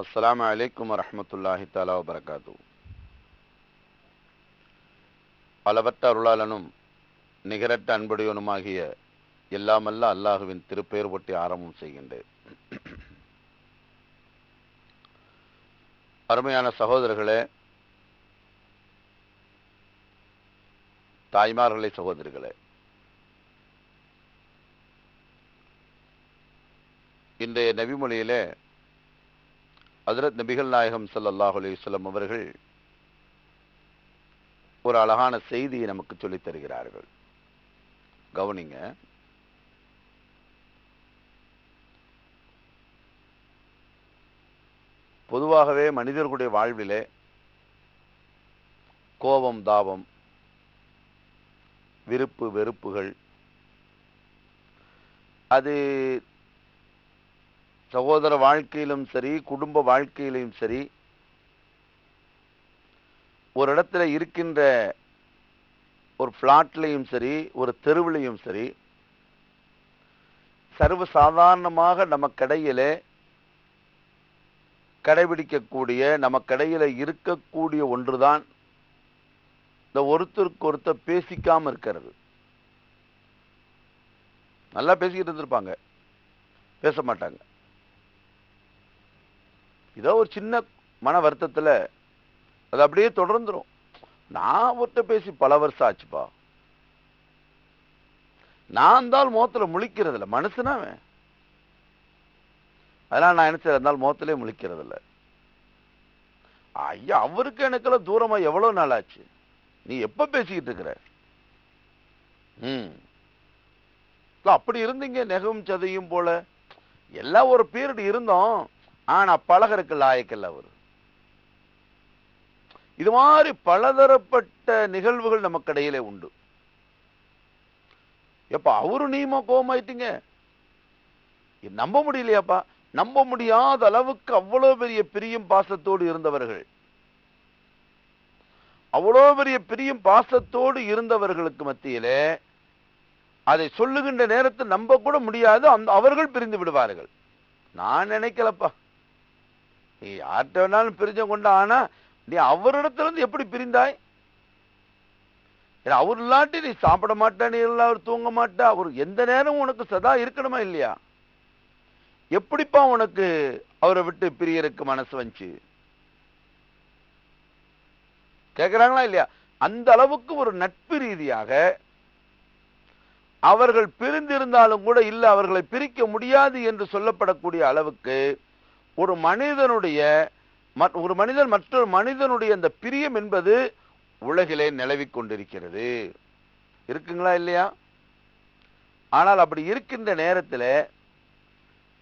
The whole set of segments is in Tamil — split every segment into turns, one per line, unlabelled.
அஸ்லாம் அலைக்கும் வரமத்துல்லாஹி தாலா வபரகாத்து அளவற்ற அருளாளனும் நிகரட்ட அன்புடையவனுமாகிய எல்லாமல்ல அல்லாஹுவின் திருப்பெயர் ஒட்டி ஆரம்பம் செய்கின்றேன். அருமையான சகோதரர்களே தாய்மார்களே சகோதரிகளே இன்றைய நபிமொழியிலே ஹஜரத் நபிகள் நாயகம் சல்லாஹ் அலிவலம் அவர்கள் ஒரு அழகான செய்தியை நமக்கு சொல்லித் தருகிறார்கள். கவனிங்க. பொதுவாகவே மனிதர்களுடைய வாழ்விலே கோபம் தாபம் விருப்பு வெறுப்புகள் அது சகோதர வாழ்க்கையிலும் சரி குடும்ப வாழ்க்கையிலும் சரி ஒரு இடத்துல இருக்கின்ற ஒரு ஃப்ளாட்லேயும் சரி ஒரு தெருவிலையும் சரி சர்வ சாதாரணமாக கடைபிடிக்கக்கூடிய நமக்கிடையில இருக்கக்கூடிய ஒன்றுதான் இந்த ஒருத்தருக்கு ஒருத்தர் பேசிக்காம இருக்கிறது. நல்லா பேசிக்கிட்டு இருந்திருப்பாங்க. பேச மாட்டாங்க. ஏதோ ஒரு சின்ன மன வருத்தத்துல அது அப்படியே தொடர்ந்துரும். நான் அவர்கிட்ட பேசி பல வருஷம் ஆச்சுப்பா. நான் தான் முகத்துல முழிக்கிறது இல்லை மனுஷனா அதனால் அதெல்லாம் நான் என்ன இருந்தாலும் முகத்திலே முழிக்கிறது இல்லை ஐயா அவருக்கு எனக்கெல்லாம் தூரமா எவ்வளவு நாள் ஆச்சு? நீ எப்ப பேசிக்கிட்டு இருக்கிற? ம். அப்படி இருந்தீங்க நெகவும் சதையும் போல. எல்லாம் ஒரு பீரியட் இருந்தோம். ஆனா பழகருக்கு லாயக்கல்ல அவர். இது மாதிரி பலதரப்பட்ட நிகழ்வுகள் நமக்கு இடையிலே உண்டு. எப்ப அவரு நீமா கோமாயிட்டீங்க நம்ப முடியலையாப்பா? நம்ப முடியாத அளவுக்கு அவ்வளவு பெரிய பிரியும் பாசத்தோடு இருந்தவர்கள். அவ்வளோ பெரிய பிரியும் பாசத்தோடு இருந்தவர்களுக்கு மத்தியிலே அதை சொல்லுகின்ற நேரத்தை நம்ப கூட முடியாது அந்த அவர்கள் பிரிந்து விடுவார்கள். நான் நினைக்கலப்பா. நீ யார்கிட்ட வேணாலும் பிரிஞ்ச கொண்ட ஆனா நீ அவரிடத்துல இருந்து எப்படி பிரிந்தாய்? அவர் இல்லாட்டி நீ சாப்பிட மாட்டா நீ இல்லை அவர் தூங்க மாட்டா. அவர் எந்த நேரம் உனக்கு சதா இருக்கணுமா இல்லையா? எப்படிப்பா உனக்கு அவரை விட்டு பிரியருக்கு மனசு வந்துச்சு? கேக்குறாங்களா இல்லையா? அந்த அளவுக்கு ஒரு நட்பு ரீதியாக அவர்கள் பிரிந்திருந்தாலும் கூட இல்ல அவர்களை பிரிக்க முடியாது என்று சொல்லப்படக்கூடிய அளவுக்கு ஒரு மனிதனுடைய ஒரு மனிதன் மற்றொரு மனிதனுடைய அந்த பிரியம் என்பது உலகிலே நிலவிக் கொண்டிருக்கிறது. இருக்குங்களா இல்லையா? ஆனால் அப்படி இருக்கின்ற நேரத்தில்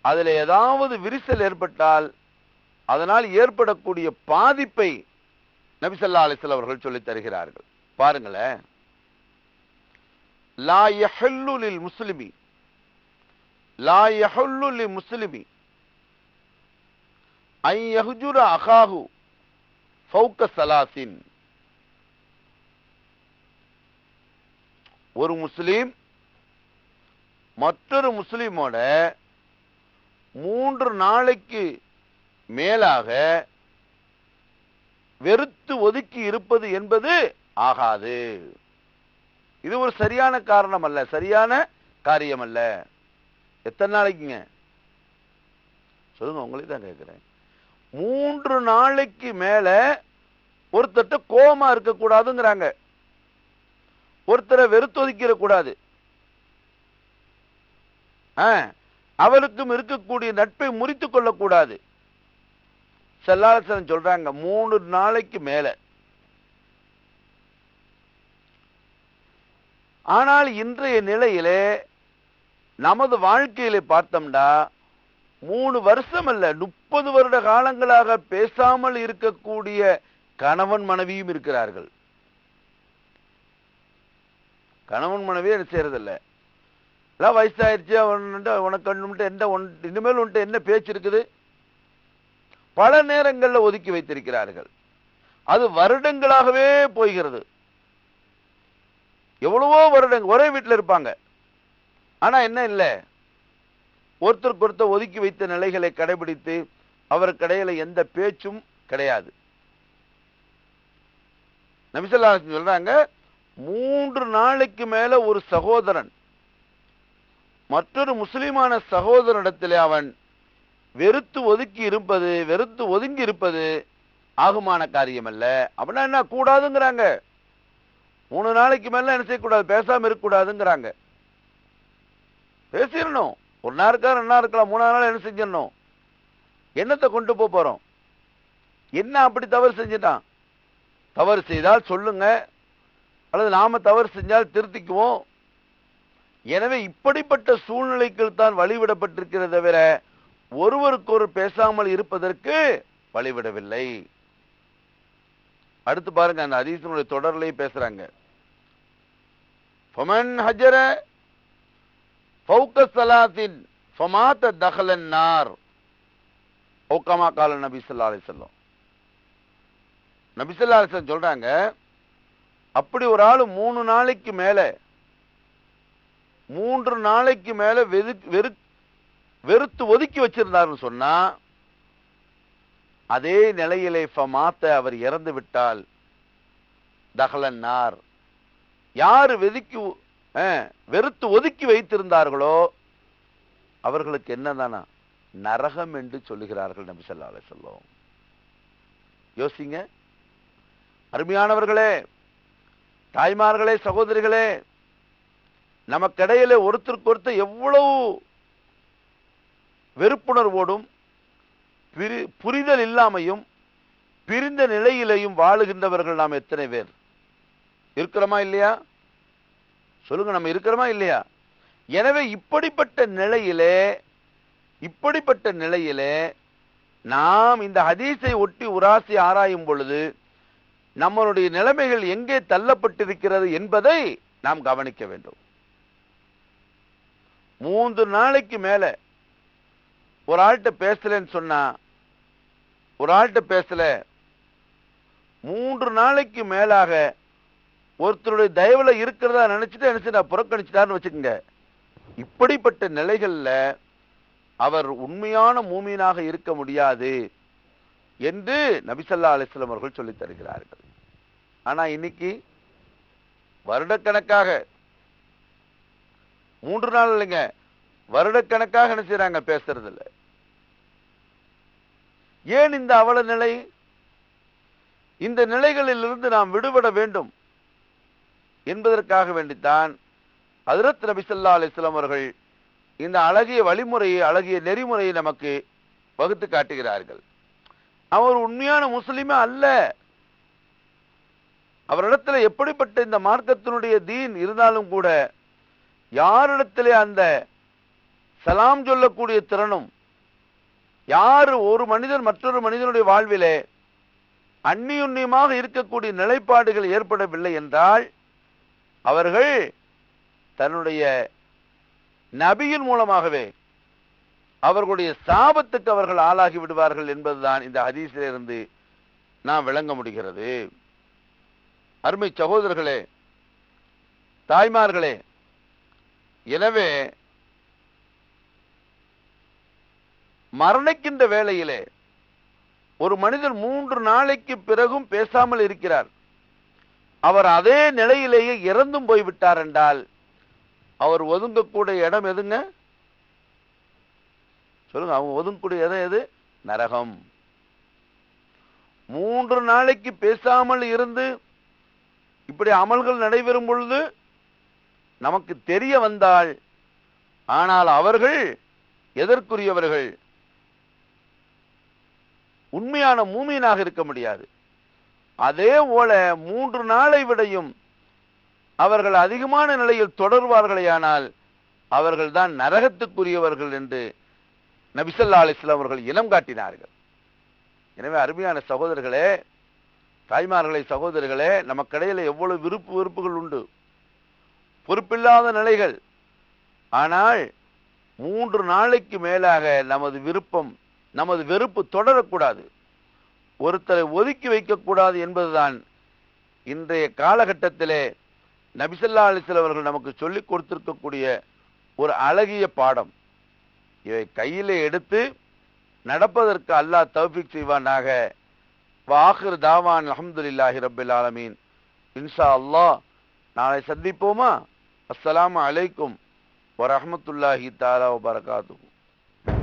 அதில் ஏதாவது விரிசல் ஏற்பட்டால் அதனால் ஏற்படக்கூடிய பாதிப்பை நபிசல்லா அலிசல் அவர்கள் சொல்லி தருகிறார்கள். பாருங்களேன். லா யஹல்லுலில் முஸ்லிமி லா யஹல்லுலில் முஸ்லிமி ஐ அகாஹு ஃபௌக சலாசின் ஒரு முஸ்லீம் மற்றொரு முஸ்லீமோட மூன்று நாளைக்கு மேலாக வெறுத்து ஒதுக்கி இருப்பது என்பது ஆகாது. இது ஒரு சரியான காரணம் அல்ல சரியான காரியம் அல்ல. எத்தனை நாளைக்குங்க? சொல்லுங்க உங்களே தான் கேட்கிறேன். மூன்று நாளைக்கு மேல ஒருத்தட்ட கோமா இருக்க கூடாதுங்கிறாங்க ஒருத்தரை வெறுத்தொதுக்கிற கூடாது ஆ, அவருக்கும் இருக்கக்கூடிய நட்பை முறித்து கொள்ளக்கூடாது. செல்லாலசன் சொல்றாங்க மூணு நாளைக்கு மேல. ஆனால் இன்றைய நிலையிலே நமது வாழ்க்கையிலே பார்த்தோம்னா மூணு வருஷம் அல்ல முப்பது வருட காலங்களாக பேசாமல் இருக்கக்கூடிய கணவன் மனைவியும் இருக்கிறார்கள். கணவன் மனைவி என்ன செய்யறதில்ல. எல்லாம் வயசாயிருச்சு அவன்கிட்ட உனக்கு ஒண்ணுமிட்ட என்ன ஒன் இனிமேல் உன்ட்ட என்ன பேச்சு இருக்குது? பல நேரங்களில் ஒதுக்கி வைத்திருக்கிறார்கள். அது வருடங்களாகவே போய்கிறது. எவ்வளவோ வருடங்கள் ஒரே வீட்டில் இருப்பாங்க. ஆனா என்ன இல்லை? ஒருத்தருக்கு ஒருத்தர் ஒதுக்கி வைத்த நிலைகளை கடைபிடித்து அவருக்கிடையில எந்த பேச்சும் கிடையாது. நபிசல்லா சொல்றாங்க மூன்று நாளைக்கு மேல ஒரு சகோதரன் மற்றொரு முஸ்லிமான சகோதரனிடத்திலே அவன் வெறுத்து ஒதுக்கி இருப்பது வெறுத்து ஒதுங்கி இருப்பது ஆகுமான காரியம் அல்ல அப்படின்னா என்ன கூடாதுங்கிறாங்க. மூணு நாளைக்கு மேல என்ன செய்யக்கூடாது? பேசாம இருக்கக்கூடாதுங்கிறாங்க. பேசிடணும். ஒரு இருக்கா ரெண்டு நாள் இருக்கலாம் மூணாவது நாள் என்ன செஞ்சிடணும்? என்னத்தை கொண்டு போக போறோம்? என்ன அப்படி தவறு செஞ்சிட்டான்? தவறு செய்தால் சொல்லுங்க. அல்லது நாம தவறு செஞ்சால் திருத்திக்குவோம். எனவே இப்படிப்பட்ட சூழ்நிலைகள் தான் வழிவிடப்பட்டிருக்கிறத தவிர ஒருவருக்கொரு பேசாமல் இருப்பதற்கு வழிவிடவில்லை. அடுத்து பாருங்க அந்த அதீசனுடைய தொடர்லையும் பேசுறாங்க. ஃபமன் ஹஜர ஃபௌக சலாத்தின் ஃபமாத்த தஹலன் நார் ஃபௌகமா கால நபி ஸல்லல்லாஹு அலைஹி வஸல்லம் நபி ஸல்லல்லாஹு சொல்றாங்க அப்படி ஒரு ஆள் மூணு நாளைக்கு மேல மூன்று நாளைக்கு மேல வெறு வெறு வெறுத்து ஒதுக்கி வச்சிருந்தாருன்னு சொன்னா அதே நிலையிலே ஃபமாத்த அவர் இறந்து விட்டால் தகலன்னார். யாரு வெதுக்கி வெறுத்து ஒதுக்கி வைத்திருந்தார்களோ அவர்களுக்கு என்னதானா நரகம் என்று சொல்லுகிறார்கள் நபி ஸல்லல்லாஹு அலைஹி யோசிங்க. அருமையானவர்களே தாய்மார்களே சகோதரிகளே நமக்கிடையில ஒருத்தருக்கு ஒருத்தர் எவ்வளவு வெறுப்புணர்வோடும் பிரி- புரிதல் இல்லாமையும் பிரிந்த நிலையிலையும் வாழுகின்றவர்கள் நாம் எத்தனை பேர்? இருக்கிறோமா இல்லையா? சொல்லுங்க நம்ம இருக்கிறோமா இல்லையா? எனவே இப்படிப்பட்ட நிலையிலே இப்படிப்பட்ட நிலையிலே நாம் இந்த ஹதீஸை ஒட்டி உராசி ஆராயும் பொழுது நம்மளுடைய நிலைமைகள் எங்கே தள்ளப்பட்டிருக்கிறது என்பதை நாம் கவனிக்க வேண்டும். மூன்று நாளைக்கு மேல ஒரு ஆள்கிட்ட பேசலன்னு சொன்னா ஒரு ஆள்கிட்ட பேசல மூன்று நாளைக்கு மேலாக ஒருத்தருடைய தயவுல இருக்கிறதா நினைச்சிட்டு நினைச்சு நான் புறக்கணிச்சிட்டாருன்னு வச்சுக்கோங்க. இப்படிப்பட்ட நிலைகள்ல அவர் உண்மையான மூமீனாக இருக்க முடியாது என்று நபிசல்லா அலிஸ்லாம் அவர்கள் சொல்லித் தருகிறார்கள். ஆனா இன்னைக்கு வருடக்கணக்காக மூன்று நாள் இல்லைங்க வருடக்கணக்காக என்ன செய்யறாங்க பேசுறது ஏன் இந்த அவல நிலை? இந்த நிலைகளிலிருந்து நாம் விடுபட வேண்டும். என்பதற்காக வேண்டித்தான் ஹதரத் நபிசல்லா அலிஸ்லாம் அவர்கள் இந்த அழகிய வழிமுறையை அழகிய நெறிமுறையை நமக்கு வகுத்து காட்டுகிறார்கள். அவர் உண்மையான முஸ்லீமே அல்ல. அவரிடத்துல எப்படிப்பட்ட இந்த மார்க்கத்தினுடைய தீன் இருந்தாலும் கூட யாரிடத்திலே அந்த சலாம் சொல்லக்கூடிய திறனும் யார் ஒரு மனிதன் மற்றொரு மனிதனுடைய வாழ்விலே அந்நியுன்னியமாக இருக்கக்கூடிய நிலைப்பாடுகள் ஏற்படவில்லை என்றால் அவர்கள் தன்னுடைய நபியின் மூலமாகவே அவர்களுடைய சாபத்துக்கு அவர்கள் ஆளாகி விடுவார்கள் என்பதுதான் இந்த ஹதீஸிலிருந்து நாம் விளங்க முடிகிறது. அருமை சகோதரர்களே தாய்மார்களே எனவே மரணிக்கின்ற வேளையிலே ஒரு மனிதர் மூன்று நாளைக்கு பிறகும் பேசாமல் இருக்கிறார். அவர் அதே நிலையிலேயே இறந்தும் போய்விட்டார் என்றால் அவர் ஒதுங்கக்கூடிய இடம் எதுங்க? சொல்லுங்க அவங்க ஒதுங்கக்கூடிய இடம் எது? நரகம். மூன்று நாளைக்கு பேசாமல் இருந்து இப்படி அமல்கள் நடைபெறும் பொழுது நமக்கு தெரிய வந்தால் ஆனால் அவர்கள் எதற்குரியவர்கள்? உண்மையான மூமியனாக இருக்க முடியாது. அதே போல மூன்று நாளை விடையும் அவர்கள் அதிகமான நிலையில் தொடர்வார்களேயானால் அவர்கள்தான் நரகத்துக்குரியவர்கள் என்று நபிசல்லா அலிஸ்லாம் அவர்கள் இனம் காட்டினார்கள். எனவே அருமையான சகோதரர்களே தாய்மார்களை சகோதரர்களே நமக்கிடையில் எவ்வளவு விருப்பு வெறுப்புகள் உண்டு. பொறுப்பில்லாத நிலைகள். ஆனால் மூன்று நாளைக்கு மேலாக நமது விருப்பம் நமது வெறுப்பு தொடரக்கூடாது. ஒருத்தரை ஒதுக்கி வைக்கக்கூடாது என்பதுதான் இன்றைய காலகட்டத்திலே நபிசல்லா அலிசல் அவர்கள் நமக்கு சொல்லிக் கொடுத்திருக்கக்கூடிய ஒரு அழகிய பாடம். இதை கையில் எடுத்து நடப்பதற்கு அல்லாஹ் தௌஃபீக் செய்வானாக. வாஹிர் தாவான் அல்ஹம்துலில்லாஹி ரபில் ஆலமீன். இன்ஷா அல்லாஹ் நாளை சந்திப்போமா? அஸ்லாம் அலைக்கும் வரமத்துல்லாஹி தாலா வபரகாத்துஹு